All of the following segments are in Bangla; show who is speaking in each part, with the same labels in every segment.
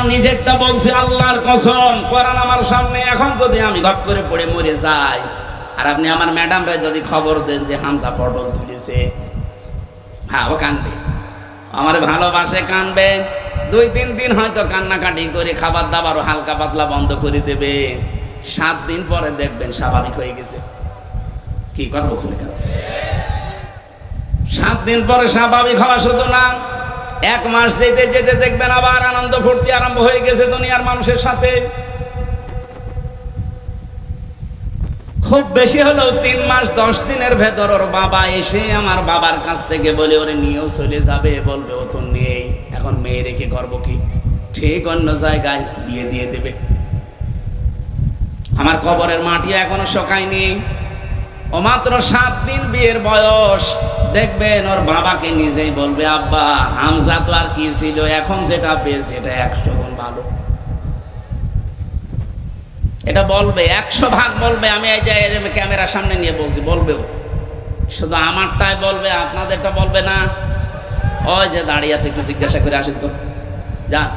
Speaker 1: আমার নিজেরটা বলছি, আল্লাহর কসম, কোরআন আমার সামনে এখন যদি আমি ঘপ করে পড়ে মরে যাই, আর আপনি আমার ম্যাডামরা যদি খবর দেন যে হামজা পটল তুলেছে। হ্যাঁ ও কানবে। আমার ভালোবাসে কানবে। দুই তিন দিন হয়তো কান্নাকাটি করে খাবার দাবারও হালকা পাতলা বন্ধ করে দেবে। সাত দিন পরে দেখবেন স্বাভাবিক হয়ে গেছে। কি কথা বলছেন সাত দিন পরে স্বাভাবিক হওয়া শুধু না এক মাস যেতে যেতে দেখবেন আবার আনন্দ ফুর্তি আরম্ভ হয়ে গেছে দুনিয়ার মানুষের সাথে। খুব বেশি হলেও তিন মাস, দশ দিনের ভেতর ওর বাবা এসে আমার বাবার কাছ থেকে বলে, ওরে নিয়েও চলে যাবে। বলবে, ও তো নেই, এখন মেয়ে রেখে করব কি? ঠিক অন্য জায়গায় বিয়ে দিয়ে দেবে। আমার কবরের মাটি এখনও শোকায়নি। ও মাত্র সাত দিন বিয়ের বয়স। দেখবেন ওর বাবাকে নিজেই বলবে, আব্বা, হামজা তো আর কি ছিল? এখন যেটা পেয়েছে, এটা একশো গুণ ভালো। এটা বলবে, একশো ভাগ বলবে, আমি এই যে ক্যামেরার সামনে নিয়ে বলছি বলবেও শুধু আমারটাই বলবে, আপনাদেরটা বলবে না। ওই যে দাঁড়িয়ে আছে, একটু জিজ্ঞাসা করে আসেন তো। যান।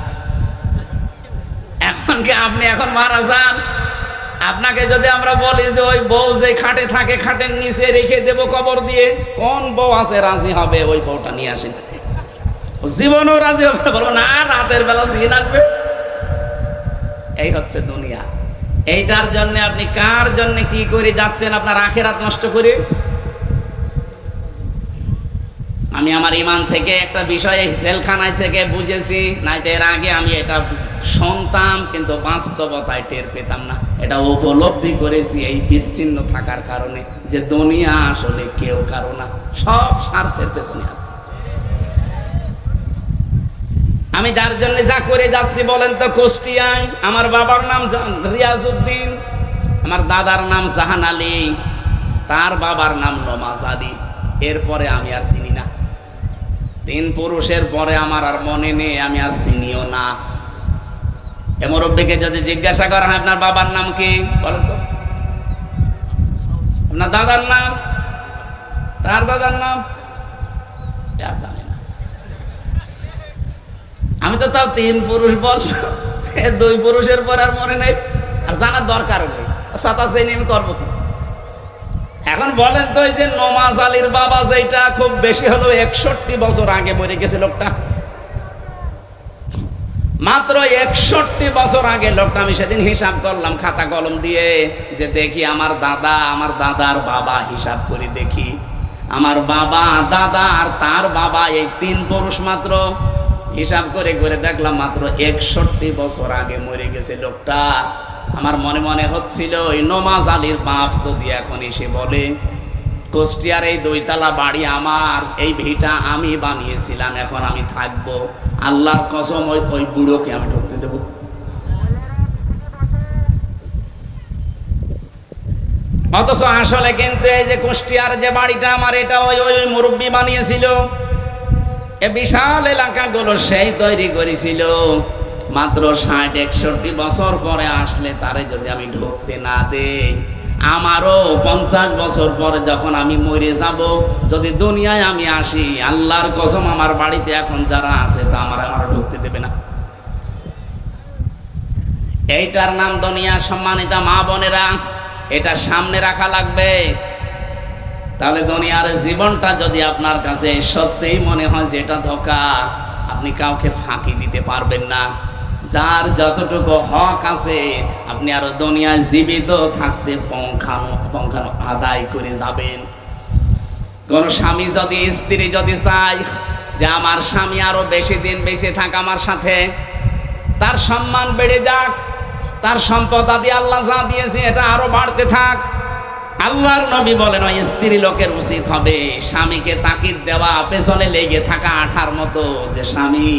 Speaker 1: এখন কি আপনি এখন মারা যান? আপনাকে যদি আমরা বলি যে ওই বউ যে খাটে থাকে, খাটের নিচে রেখে দেব কবর দিয়ে, কোন বউ আছে রাজি হবে ওই বউটা নিয়ে আসেন জীবনও রাজি হবে বলব, না, রাতের বেলা জিন আসবে। এই হচ্ছে দুনিয়া। এইটার জন্য আপনি কার জন্য কি করে যাচ্ছেন আপনার আখেরাত নষ্ট করে? আমি আমার ইমান থেকে একটা বিষয় জেলখানায় থেকে বুঝেছি, নাইতে এর আগে আমি এটা শুনতাম কিন্তু বাস্তবতায় টের পেতাম না। এটা উপলব্ধি করেছি এই বিচ্ছিন্ন থাকার কারণে যে দুনিয়া আসলে কেউ কারও না, সব স্বার্থের পেছনে আছে। আমি যার জন্য যা করে যাচ্ছি বলেন তো কুষ্টিয়ায়, আমার বাবার নাম রিয়াজউদ্দিন, আমার দাদার নাম জাহান আলী, তার বাবার নাম নমাজ আলী, এরপরে আমি আর চিনি না। তিন পুরুষের পরে আমার আর মনে নেই, আমি আর চিনিও না। এ মুরব্বীকে যদি জিজ্ঞাসা করা হয়, আপনার বাবার নাম কি? বলেন তো। আপনার দাদার নাম? তার দাদার নাম? জানি না। আমি তো তাও তিন পুরুষ বলছ এ দুই পুরুষের পর আর মনে নেই, আর জানার দরকার নেই। সাতা শ্রেণি আমি করব কি? এখন বলেন তো যে নমাজ আলীর বাবা যেটা খুব বেশি হলো একষট্টি বছর আগে মরে গেছে লোকটা। মাত্র একষট্টি বছর আগে লোকটা, আমি সেদিন হিসাব করলাম, খাতা কলম দিয়ে যে দেখি আমার দাদা, আমার দাদার বাবা হিসাব করে দেখি। আমার বাবা, দাদা আর তার বাবা, এই তিন পুরুষ মাত্র। হিসাব করে করে দেখলাম মাত্র একষট্টি বছর আগে মরে গেছে লোকটা। আমার মনে মনে হচ্ছিল, ওই নমাজ আলীর বাপ যদি এখন এসে বলে, কুষ্টিয়ার এই দুইতলা বাড়ি আমার, এই ভিটা আমি বানিয়েছিলাম, এখন আমি থাকব। আল্লাহর কসম, ওই ওই বুড়োকে আমি ঢুকতে দেবো। অথচ আসলে কিন্তু এই যে কুষ্টিয়ার যে বাড়িটা আমার, এটা ওই ওই মুরব্বী বানিয়েছিল। এ বিশাল এলাকাগুলো সেই তৈরি করেছিল। মাত্র ষাট, একষট্টি বছর পরে আসলে তারে যদি আমি ঢুকতে না দেই আমারও পঞ্চাশ বছর পরে যখন আমি মরে যাব, যদি দুনিয়ায় আমি আসি, আল্লাহর কসম আমার বাড়িতে এখন যারা আছে, তা আমার আমার ঢুকতে দেবে না। এইটার নাম দুনিয়া, সম্মানিতা মা বোনেরা, এটা সামনে রাখা লাগবে। তাহলে দুনিয়ার জীবনটা যদি আপনার কাছে সত্যিই মনে হয় যে এটা ধোকা, আপনি কাউকে ফাঁকি দিতে পারবেন না। যার যতটুকু হক আছে, আপনি আরও দুনিয়ায় জীবিত থাকতে পঙ্খানো পঙ্খানো আদায় করে যাবেন। কোন স্বামী যদি, স্ত্রী যদি চায় যে আমার স্বামী আরও বেশি দিন বেঁচে থাক আমার সাথে, তার সম্মান বেড়ে যাক, তার সম্পদ আদি আল্লাহ যা দিয়েছে এটা আরও বাড়তে থাক। আল্লাহর নবী বলেন, ওই স্ত্রী লোকের উচিত হবে। স্বামীকে তাকিদ দেওয়া, পেছনে লেগে থাকা আঠার মতো যে স্বামী,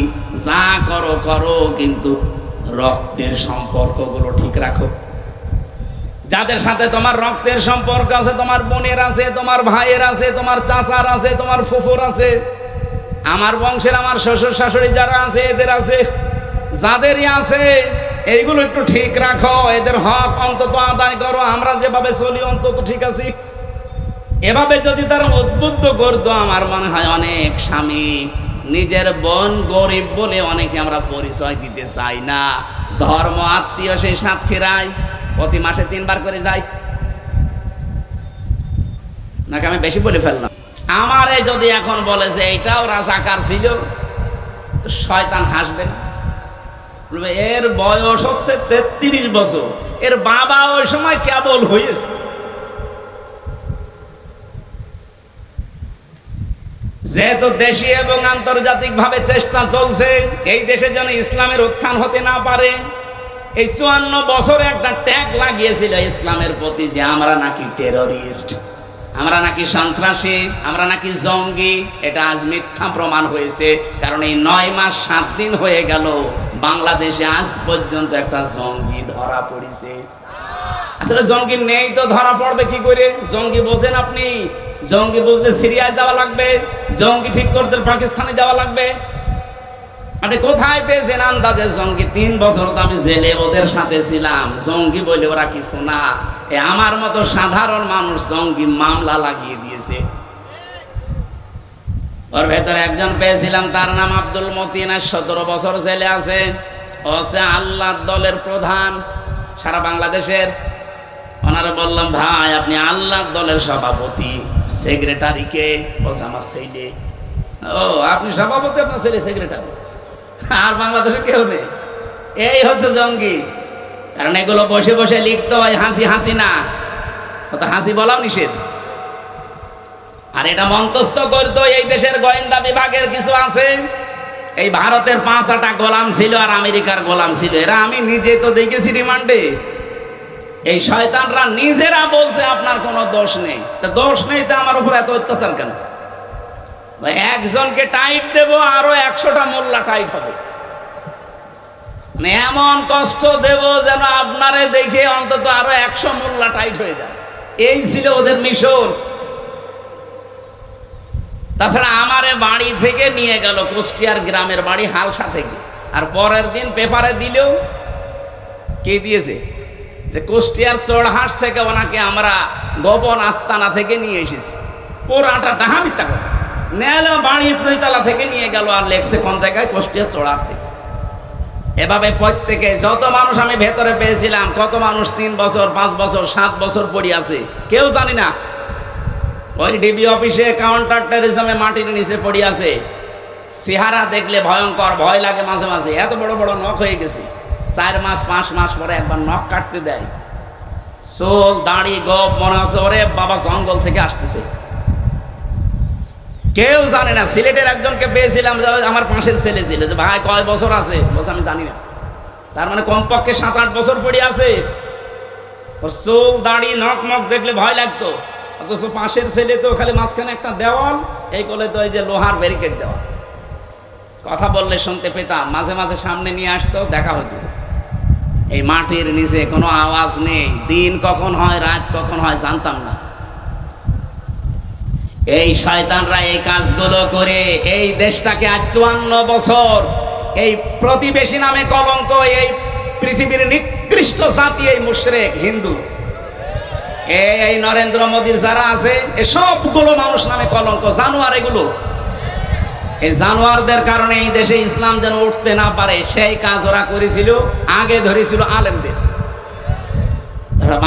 Speaker 1: যা করো করো, কিন্তু রক্তের সম্পর্কগুলো ঠিক রাখো। যাদের সাথে তোমার রক্তের সম্পর্ক আছে, তোমার বোনের আছে, তোমার ভাইয়ের আছে, তোমার চাচার আছে, তোমার ফুফুর আছে, আমার বংশের আমার শ্বশুর শাশুড়ি যারা আছে, এদের আছে, যাদেরই আছে এইগুলো একটু ঠিক রাখো, এদের হক অন্তত আদায় করো, আমরা যেভাবে চলি অন্তত ঠিক আছি। এভাবে যদি তারা উদ্বুদ্ধ করতো, আমার মনে হয় অনেক স্বামী নিজের বোন গরিব বলে অনেকে আমরা পরিচয় দিতে চাই না। ধর্ম, আত্মীয় সেই সাতক্ষীরায়, প্রতি মাসে তিনবার করে যায় নাকি আমি বেশি বলে ফেললাম? আমারে যদি এখন বলে যে, এইটাও রাজাকার ছিল শয়তান হাসবে না। এর বয়স হচ্ছে তেত্রিশ বছর। এর বাবা ওই সময় কেবল হয়েছে। যেহেতু দেশি এবং আন্তর্জাতিক ভাবে চেষ্টা চলছে, এই দেশে যেন ইসলামের উত্থান হতে না পারে, এই চুয়ান্ন বছরে একটা ট্যাগ লাগিয়েছিল ইসলামের প্রতি যে আমরা নাকি টেররিস্ট আমরা নাকি সন্ত্রাসী, আমরা নাকি জঙ্গি, এটা আজ মিথ্যা প্রমাণ হয়েছে, কারণ এই নয় মাস, সাত দিন হয়ে গেল, বাংলাদেশে আজ পর্যন্ত একটা জঙ্গি ধরা পড়েছে। আসলে জঙ্গি নেই তো, ধরা পড়বে কি করে? জঙ্গি বোঝেন আপনি? জঙ্গি বুঝলে সিরিয়ায় যাওয়া লাগবে, জঙ্গি ঠিক করতে পাকিস্তানে যাওয়া লাগবে। আপনি কোথায় পেয়েছেন আন্দাজে জঙ্গি? তিন বছর তো আমি জেলে ওদের সাথে ছিলাম, জঙ্গি বলে ওরা কিছু না। এ আমার মতো সাধারণ মানুষ জঙ্গি মামলা লাগিয়ে দিয়েছে। ওর ভেতরে একজন পেয়েছিলাম, তার নাম আব্দুল মতিন সতেরো বছর জেলে আছে। হচ্ছে আল্লাহ দলের প্রধান, সারা বাংলাদেশের। ওনারা বললাম, ভাই, আপনি আল্লাহ দলের সভাপতি সেক্রেটারিকে বলছে আমার ছেলে। ও, আপনি সভাপতি, আপনার ছেলে সেক্রেটারি? আর বাংলাদেশে কেউ নেই। এই হচ্ছে জঙ্গি। কারণ এগুলো বসে বসে লিখতে হয়, হাসি হাসি না। তো হাসি বলাও নিষেধ। আর এটা মন্তস্থ করতো এই দেশের গোয়েন্দা বিভাগের কিছু আছে। এই ভারতের পাঁচ আটা গোলাম ছিল আর আমেরিকার গোলাম ছিল। এরা আমি নিজে তো দেখেছি রিমান্ডে। এই শয়তানরা নিজেরা বলছে, আপনার কোনো দোষ নেই। তা দোষ নেই তো আমার উপর এত অত্যাচার কেন? একজনকে টাইট দেব, আরও একশোটা মোল্লা টাইট হবে। মানে এমন কষ্ট দেব যেন আপনারে দেখে অন্তত আরও একশো মোল্লা টাইট হয়ে যায়। এই ছিল ওদের মিশন। তাছাড়া আমারে বাড়ি থেকে নিয়ে গেল কুষ্টিয়ার গ্রামের বাড়ি হালসা থেকে। আর পরের দিন পেপারে দিলেও কে দিয়েছে? যে কুষ্টিয়ার চড়হাঁস থেকে ওনাকে আমরা গোপন আস্তানা থেকে নিয়ে এসেছি। পোড়াটা ডাহা মিথ্যা কথা। নেল বাড়ি দুইতলা থেকে নিয়ে গেল আর লেখছে কোন জায়গায়? কুষ্টিয়ার চড়ার থেকে। এভাবে প্রত্যেকে যত মানুষ আমি ভেতরে পেয়েছিলাম, কত মানুষ তিন বছর, পাঁচ বছর, সাত বছর পড়ে আছে? কেউ জানি না। ওই ডিবি অফিসে কাউন্টার টেরিজমে মাটির নিচে পড়ে আছে। চেহারা দেখলে ভয়ঙ্কর, ভয় লাগে মাঝে মাঝে। এত বড় বড় নখ হয়ে গেছে। চার মাস, পাঁচ মাস পরে একবার নখ কাটতে দেয়। চোল, দাঁড়ি, গপ, মনে হচ্ছে ওরে বাবা, জঙ্গল থেকে আসতেছে। কেউ জানে না, সিলেটের একজনকে পেয়েছিলাম আমার পাশের ছেলে ছিল। যে ভাই, কয় বছর আছে? বলছে, আমি জানি না। তার মানে কমপক্ষে সাত আট বছর পড়ে আছে। ওর চোল দাড়ি, নখ, মখ দেখলে ভয় লাগতো। অথচ পাশের ছেলে তো খালি মাঝখানে একটা দেওয়াল, এই কোলে তো এই যে লোহার ব্যারিকেড দেওয়া কথা বললে শুনতে পেতাম, মাঝে মাঝে সামনে নিয়ে আসতো, দেখা হতো। এই মাটির নিচে কোনো আওয়াজ নেই। দিন কখন হয়, রাত কখন হয়, জানতাম না। এই শয়তানরা এই কাজগুলো করে, এই দেশটাকে আজ চুয়ান্ন বছর, এই প্রতিবেশী নামে কলঙ্ক, এই পৃথিবীর নিকৃষ্ট জাতি, এই মুশরেক, হিন্দু। এই নরেন্দ্র মোদীর যারা আছে সবগুলো মানুষ নামে কলঙ্ক, জানোয়ার এগুলো। এই জানোয়ারদের কারণে এই দেশে ইসলাম যেন উঠতে না পারে, সেই কাজ ওরা করেছিল, আগে ধরেছিল আলেমদের।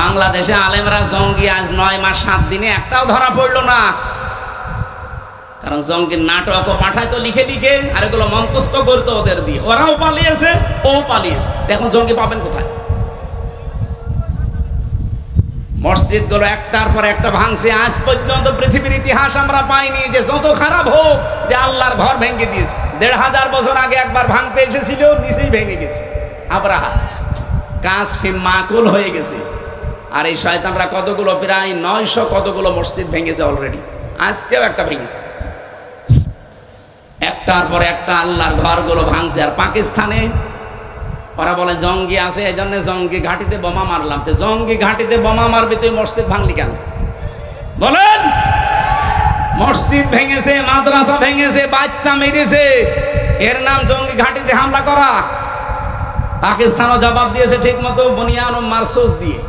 Speaker 1: বাংলাদেশে আলেমরা জঙ্গি, আজ নয় মাস, সাত দিনে একটাও ধরা পড়ল না। কারণ জঙ্গির নাটকও পাঠায় তো লিখে লিখে, আর এগুলো মন্তস্থ করতো ওদের দিয়ে। ওরাও পালিয়েছে ও পালিয়েছে। এখন জঙ্গি পাবেন কোথায়। মসজিদগুলো একটার পর একটা ভাঙছে। আজ পর্যন্ত পৃথিবীর ইতিহাস আমরা পাইনি যে যত খারাপ হোক যে আল্লাহর ঘর ভেঙে দিয়েছে। দেড় হাজার বছর আগে একবার ভাঙতে এসেছিল, নিচেই ভেঙে গেছে। আবরাহা কাজ ফিম মাকুল হয়ে গেছে। আর এই শয়তানরা কতগুলো, প্রায় নয়শো কতগুলো মসজিদ ভেঙেছে অলরেডি আজকেও একটা ভেঙেছে। একটার পর একটা আল্লাহর ঘরগুলো ভাঙছে। আর পাকিস্তানে ওরা বলে, জঙ্গি আছে এই জন্য জঙ্গি ঘাটিতে বোমা মারলাম। তো জঙ্গি ঘাটিতে বোমা মারবি, তুই মসজিদ ভাঙলি কেন? বলেন! মসজিদ ভেঙেছে, মাদ্রাসা ভেঙেছে, বাচ্চা মেরেছে। এর নাম জঙ্গি ঘাটিতে হামলা করা। পাকিস্তানও জবাব দিয়েছে ঠিক মতো বনিয়ান ও মারসুস দিয়ে।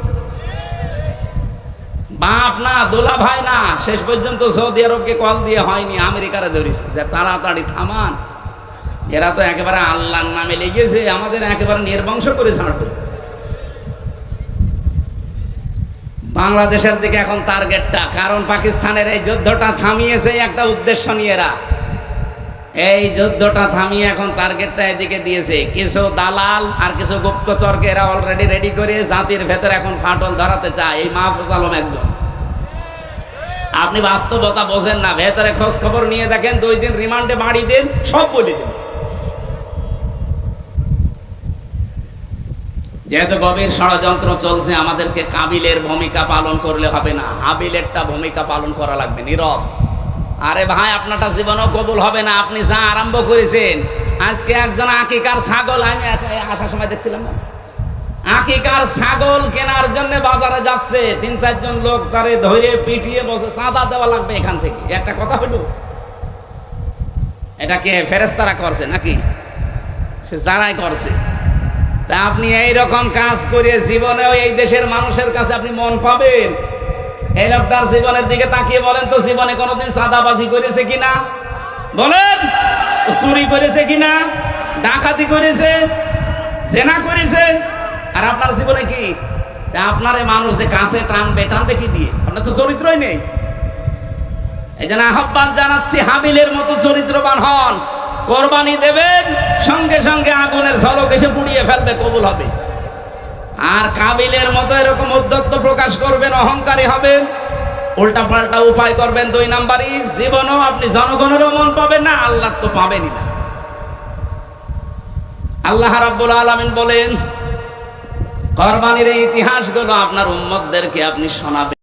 Speaker 1: বাপ না, দোলা ভাই না, শেষ পর্যন্ত সৌদি আরবকে কল দিয়ে হয়নি, আমেরিকার ধরিস যে তাড়াতাড়ি থামান, এরা তো একেবারে আল্লাহর নামে লেগেছে, আমাদের একেবারে নির্বংশ করে ছাড়বে। বাংলাদেশের দিকে এখন টার্গেটটা কারণ পাকিস্তানের এই যুদ্ধটা থামিয়েছে একটা উদ্দেশ্য নিয়ে এরা। এই যুদ্ধটা থামিয়ে এখন টার্গেটটা এদিকে দিয়েছে। কিছু দালাল আর কিছু গুপ্তচরকে এরা অলরেডি রেডি করে জাতির ভেতরে এখন ফাটল ধরাতে চায়। এই মাহফুজ আলম একজন। আপনি বাস্তবতা বোঝেন না। ভেতরে খোঁজ খবর নিয়ে দেখেন, দুই দিন রিমান্ডে বাড়ি দিন, সব বলে দিন। যেহেতু গভীর ষড়যন্ত্র চলছে, আমাদেরকে কাবিলের ভূমিকা পালন করলে হবে না। হাবিলেরটা ভূমিকা পালন করা লাগবে, নীরব। আরে ভাই, আপনারটা জীবনও কবুল হবে না। আপনি যা আরম্ভ করেছেন, আজকে একজন আকিকার ছাগল আমি আসার সময় দেখছিলাম না? আকিকার ছাগল কেনার জন্য বাজারে যাচ্ছে। তিন চারজন লোক তারে ধরে পিটিয়ে বসে চাঁদা দেওয়া লাগবে এখান থেকে। একটা কথা হলো, এটাকে ফেরেস্তারা করছে নাকি? সে যারাই করছে। তা আপনি এই রকম কাজ করে জীবনেও এই দেশের মানুষের কাছে আপনি মন পাবেন। এই জীবনের দিকে তাকিয়ে বলেন তো, জীবনে কোনোদিন সাদাবাজি করেছে কিনা বলেন, চুরি করেছে কিনা ডাকাতি করেছে করেছে। আর আপনার জীবনে কি? আপনার মানুষ যে কাছে টানবে টানবে কি দিয়ে? আপনার তো চরিত্রই নেই। এই জন্য আহ্বান জানাচ্ছি হাবিলের মতো চরিত্রবান হন। কোরবানি দেবেন, সঙ্গে সঙ্গে আগুনের ঝলক এসে পুড়িয়ে ফেলবে, কবুল হবে। আর কাবিলের মতো এরকম উদ্যত্ত প্রকাশ করবেন, অহংকারী হবেন উল্টা পাল্টা উপায় করবেন দুই নাম্বারই, জীবনও আপনি জনগণেরও মন পাবেন না, আল্লাহ তো পাবেনই না। আল্লাহ রাব্বুল আলামিন বলেন, কোরবানির এই ইতিহাসগুলো আপনার উম্মতদেরকে আপনি শোনাবেন।